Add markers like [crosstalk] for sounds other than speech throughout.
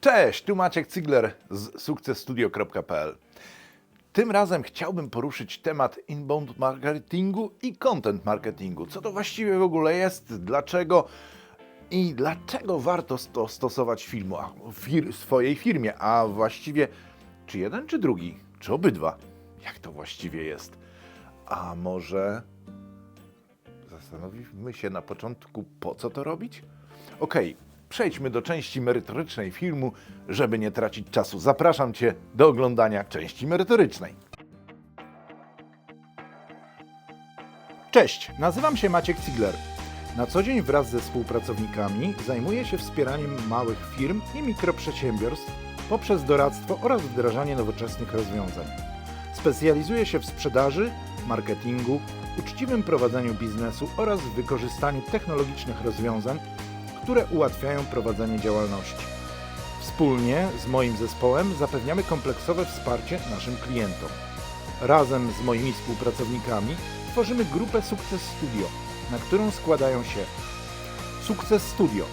Cześć, tu Maciek Cygler z sukcesstudio.pl. Tym razem chciałbym poruszyć temat inbound marketingu i content marketingu. Co to właściwie w ogóle jest, dlaczego i dlaczego warto to stosować filmu, a, fir- swojej firmie, a właściwie czy jeden, czy drugi, czy obydwa? Jak to właściwie jest? A może zastanowimy się na początku, po co to robić? Okej, przejdźmy do części merytorycznej filmu, żeby nie tracić czasu. Zapraszam Cię do oglądania części merytorycznej. Cześć, nazywam się Maciek Cigler. Na co dzień wraz ze współpracownikami zajmuję się wspieraniem małych firm i mikroprzedsiębiorstw poprzez doradztwo oraz wdrażanie nowoczesnych rozwiązań. Specjalizuję się w sprzedaży, marketingu, uczciwym prowadzeniu biznesu oraz wykorzystaniu technologicznych rozwiązań, które ułatwiają prowadzenie działalności. Wspólnie z moim zespołem zapewniamy kompleksowe wsparcie naszym klientom. Razem z moimi współpracownikami tworzymy grupę Sukces Studio, na którą składają się Sukces Studio,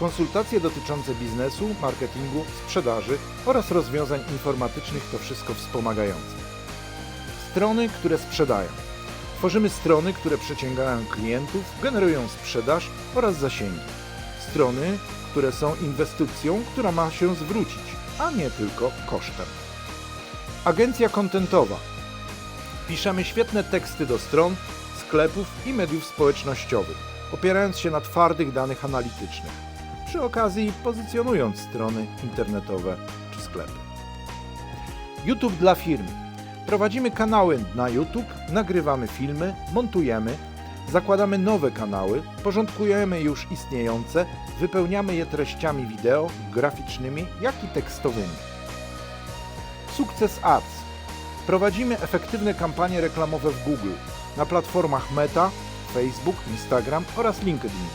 konsultacje dotyczące biznesu, marketingu, sprzedaży oraz rozwiązań informatycznych, to wszystko wspomagające. Strony, które sprzedają. Tworzymy strony, które przyciągają klientów, generują sprzedaż oraz zasięgi. Strony, które są inwestycją, która ma się zwrócić, a nie tylko kosztem. Agencja kontentowa. Piszemy świetne teksty do stron, sklepów i mediów społecznościowych, opierając się na twardych danych analitycznych, przy okazji pozycjonując strony internetowe czy sklepy. YouTube dla firm. Prowadzimy kanały na YouTube, nagrywamy filmy, montujemy, zakładamy nowe kanały, porządkujemy już istniejące, wypełniamy je treściami wideo, graficznymi, jak i tekstowymi. Sukces Ads. Prowadzimy efektywne kampanie reklamowe w Google, na platformach Meta, Facebook, Instagram oraz LinkedIn,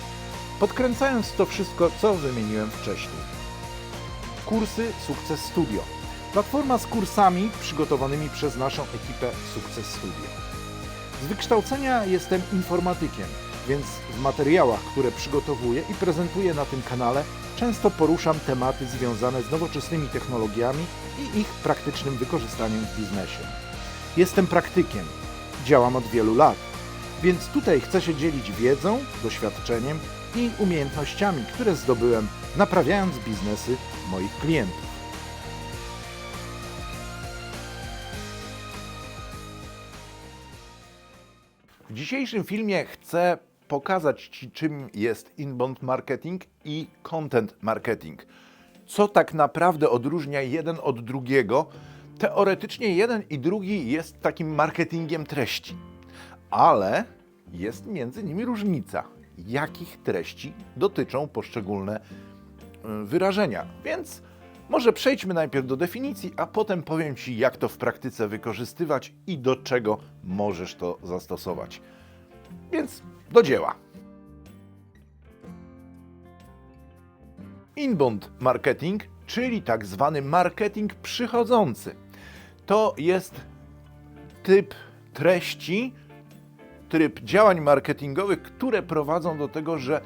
podkręcając to wszystko, co wymieniłem wcześniej. Kursy Sukces Studio. Platforma z kursami przygotowanymi przez naszą ekipę Sukces Studio. Z wykształcenia jestem informatykiem, więc w materiałach, które przygotowuję i prezentuję na tym kanale, często poruszam tematy związane z nowoczesnymi technologiami i ich praktycznym wykorzystaniem w biznesie. Jestem praktykiem, działam od wielu lat, więc tutaj chcę się dzielić wiedzą, doświadczeniem i umiejętnościami, które zdobyłem naprawiając biznesy moich klientów. W dzisiejszym filmie chcę pokazać Ci, czym jest inbound marketing i content marketing. Co tak naprawdę odróżnia jeden od drugiego. Teoretycznie jeden i drugi jest takim marketingiem treści, ale jest między nimi różnica. Jakich treści dotyczą poszczególne y, wyrażenia. Więc może przejdźmy najpierw do definicji, a potem powiem Ci, jak to w praktyce wykorzystywać i do czego możesz to zastosować. Więc do dzieła. Inbound marketing, czyli tak zwany marketing przychodzący. To jest typ treści, tryb działań marketingowych, które prowadzą do tego, że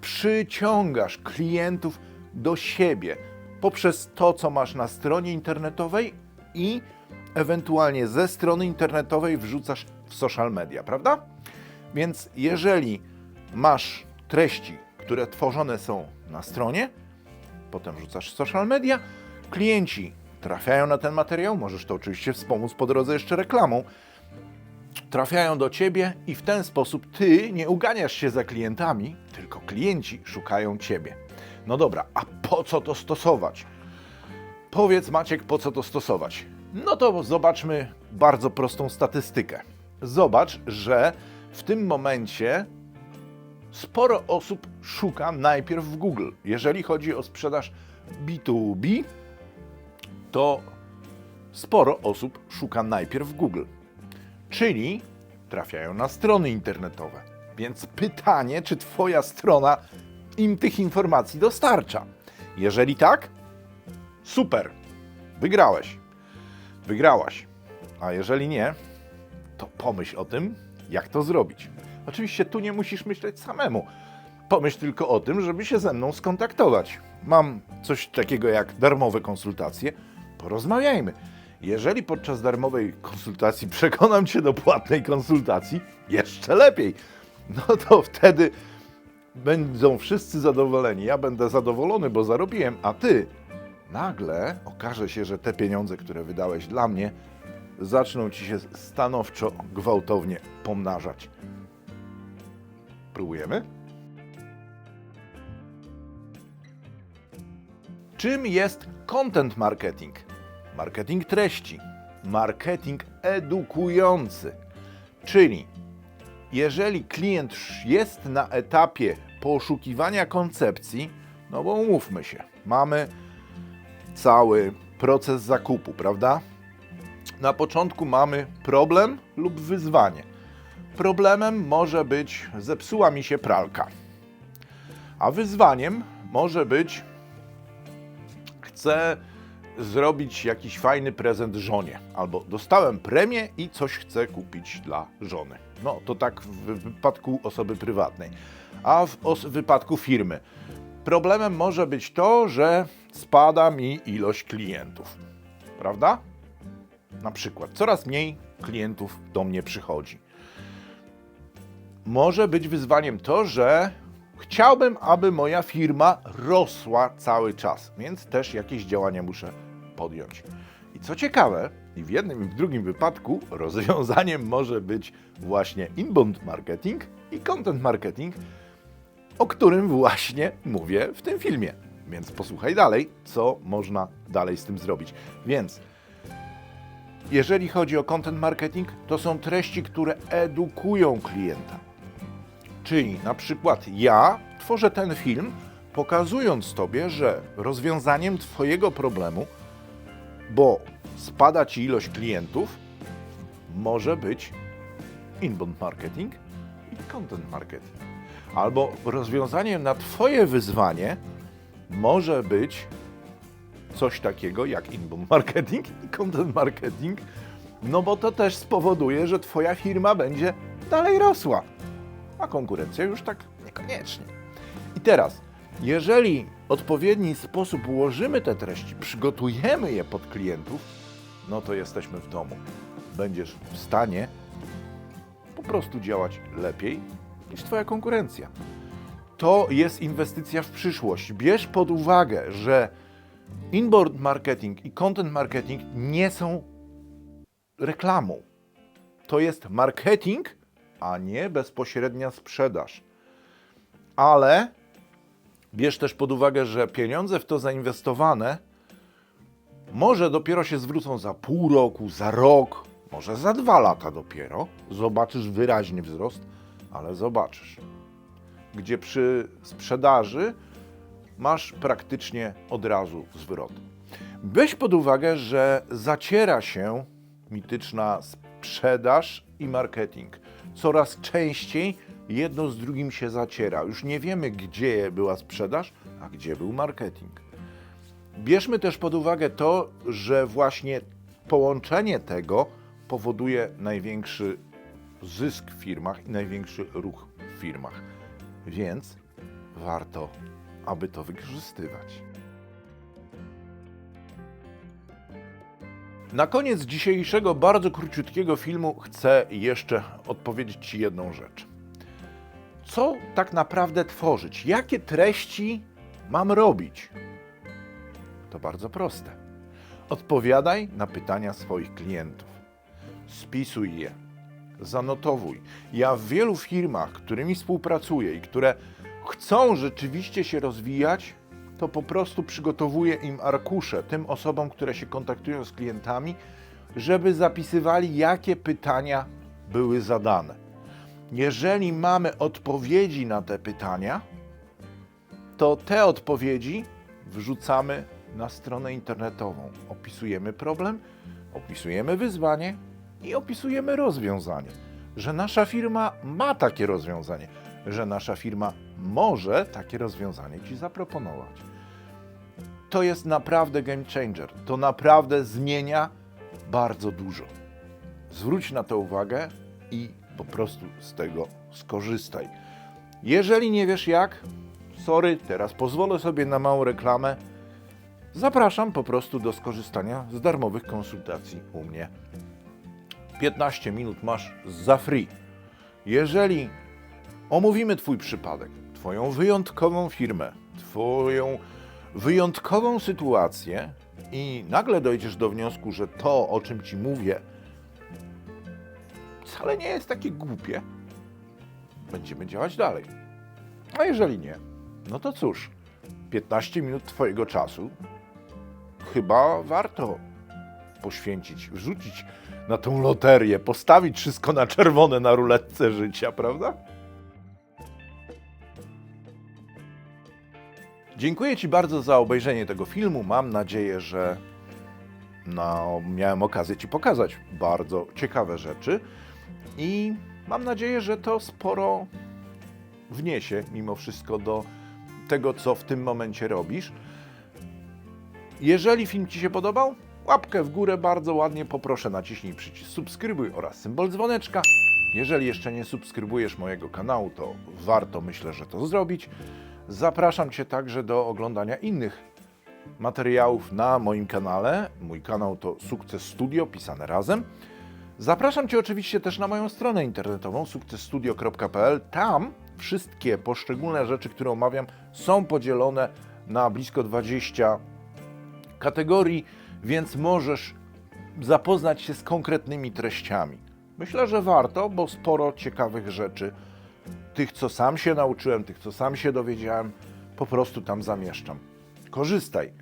przyciągasz klientów do siebie poprzez to, co masz na stronie internetowej i ewentualnie ze strony internetowej wrzucasz w social media, prawda? Więc jeżeli masz treści, które tworzone są na stronie, potem wrzucasz w social media, klienci trafiają na ten materiał, możesz to oczywiście wspomóc po drodze jeszcze reklamą, trafiają do ciebie i w ten sposób ty nie uganiasz się za klientami, tylko klienci szukają ciebie. No dobra, a po co to stosować? Powiedz Maciek, po co to stosować? No to zobaczmy bardzo prostą statystykę. Zobacz, że w tym momencie sporo osób szuka najpierw w Google. Jeżeli chodzi o sprzedaż B2B, to sporo osób szuka najpierw w Google. Czyli trafiają na strony internetowe. Więc pytanie, czy Twoja strona im tych informacji dostarcza? Jeżeli tak, super, wygrałeś, wygrałaś. A jeżeli nie, to pomyśl o tym, jak to zrobić. Oczywiście tu nie musisz myśleć samemu. pomyśl tylko o tym, żeby się ze mną skontaktować. Mam coś takiego jak darmowe konsultacje. Porozmawiajmy. Jeżeli podczas darmowej konsultacji [laughs] przekonam cię do płatnej konsultacji, jeszcze lepiej. No to wtedy będą wszyscy zadowoleni. Ja będę zadowolony, bo zarobiłem, a ty nagle okaże się, że te pieniądze, które wydałeś dla mnie, zaczną ci się stanowczo, gwałtownie pomnażać. Próbujemy? Czym jest content marketing? Marketing treści, marketing edukujący. Czyli jeżeli klient jest na etapie poszukiwania koncepcji, no bo umówmy się, mamy cały proces zakupu, prawda? Na początku mamy problem lub wyzwanie. Problemem może być zepsuła mi się pralka, a wyzwaniem może być chcę zrobić jakiś fajny prezent żonie, albo dostałem premię i coś chcę kupić dla żony. No to tak w wypadku osoby prywatnej. A w wypadku firmy problemem może być to, że spada mi ilość klientów. Prawda? Na przykład coraz mniej klientów do mnie przychodzi. Może być wyzwaniem to, że chciałbym, aby moja firma rosła cały czas, więc też jakieś działania muszę podjąć. I co ciekawe, i w jednym i w drugim wypadku rozwiązaniem może być właśnie inbound marketing i content marketing, o którym właśnie mówię w tym filmie. Więc posłuchaj dalej, co można dalej z tym zrobić. Więc jeżeli chodzi o content marketing, to są treści, które edukują klienta. Czyli na przykład ja tworzę ten film, pokazując Tobie, że rozwiązaniem Twojego problemu, bo spada Ci ilość klientów, może być inbound marketing i content marketing. Albo rozwiązaniem na Twoje wyzwanie może być coś takiego jak inbound marketing i content marketing, no bo to też spowoduje, że Twoja firma będzie dalej rosła a konkurencja już tak niekoniecznie. I teraz, jeżeli w odpowiedni sposób ułożymy te treści, przygotujemy je pod klientów, no to jesteśmy w domu. Będziesz w stanie po prostu działać lepiej niż Twoja konkurencja. To jest inwestycja w przyszłość. Bierz pod uwagę, że inbound marketing i content marketing nie są reklamą. To jest marketing, a nie bezpośrednia sprzedaż. Ale bierz też pod uwagę, że pieniądze w to zainwestowane może dopiero się zwrócą za pół roku, za rok, może za dwa lata dopiero. Zobaczysz wyraźny wzrost, ale zobaczysz. Gdzie przy sprzedaży masz praktycznie od razu zwrot. Weź pod uwagę, że zaciera się mityczna sprzedaż i marketing. Coraz częściej jedno z drugim się zaciera. Już nie wiemy, gdzie była sprzedaż, a gdzie był marketing. Bierzmy też pod uwagę to, że właśnie połączenie tego powoduje największy zysk w firmach i największy ruch w firmach. Więc warto, aby to wykorzystywać. Na koniec dzisiejszego bardzo króciutkiego filmu chcę jeszcze odpowiedzieć Ci jedną rzecz. Co tak naprawdę tworzyć? Jakie treści mam robić? To bardzo proste. Odpowiadaj na pytania swoich klientów. Spisuj je, zanotowuj. Ja w wielu firmach, którymi współpracuję i które chcą rzeczywiście się rozwijać, to po prostu przygotowuję im arkusze, tym osobom, które się kontaktują z klientami, żeby zapisywali, jakie pytania były zadane. Jeżeli mamy odpowiedzi na te pytania, to te odpowiedzi wrzucamy na stronę internetową. Opisujemy problem, opisujemy wyzwanie i opisujemy rozwiązanie. Że nasza firma ma takie rozwiązanie, że nasza firma może takie rozwiązanie Ci zaproponować. To jest naprawdę game changer. To naprawdę zmienia bardzo dużo. Zwróć na to uwagę i po prostu z tego skorzystaj. Jeżeli nie wiesz jak, sorry, teraz pozwolę sobie na małą reklamę. Zapraszam po prostu do skorzystania z darmowych konsultacji u mnie. 15 minut masz za free. Jeżeli omówimy Twój przypadek, Twoją wyjątkową firmę, Twoją wyjątkową sytuację i nagle dojdziesz do wniosku, że to, o czym Ci mówię, wcale nie jest takie głupie, będziemy działać dalej. A jeżeli nie, no to cóż, 15 minut Twojego czasu chyba warto poświęcić, wrzucić na tą loterię, postawić wszystko na czerwone na ruletce życia, prawda? Dziękuję Ci bardzo za obejrzenie tego filmu. Mam nadzieję, że no, miałem okazję Ci pokazać bardzo ciekawe rzeczy i mam nadzieję, że to sporo wniesie mimo wszystko do tego, co w tym momencie robisz. Jeżeli film Ci się podobał, łapkę w górę bardzo ładnie poproszę, naciśnij przycisk subskrybuj oraz symbol dzwoneczka. Jeżeli jeszcze nie subskrybujesz mojego kanału, to warto myślę, że to zrobić. Zapraszam Cię także do oglądania innych materiałów na moim kanale. Mój kanał to Sukces Studio, pisane razem. Zapraszam Cię oczywiście też na moją stronę internetową sukcesstudio.pl. Tam wszystkie poszczególne rzeczy, które omawiam, są podzielone na blisko 20 kategorii, więc możesz zapoznać się z konkretnymi treściami. Myślę, że warto, bo sporo ciekawych rzeczy, tych co sam się nauczyłem, tych co sam się dowiedziałem, po prostu tam zamieszczam. Korzystaj,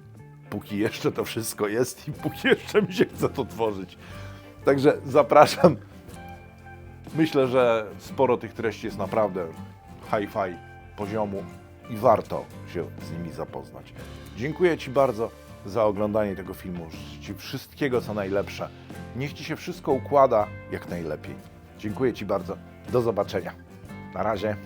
póki jeszcze to wszystko jest i póki jeszcze mi się chce to tworzyć. Także zapraszam. Myślę, że sporo tych treści jest naprawdę hi-fi poziomu i warto się z nimi zapoznać. Dziękuję Ci bardzo za oglądanie tego filmu. Życzę Ci wszystkiego co najlepsze. Niech Ci się wszystko układa jak najlepiej. Dziękuję Ci bardzo. Do zobaczenia. Na razie.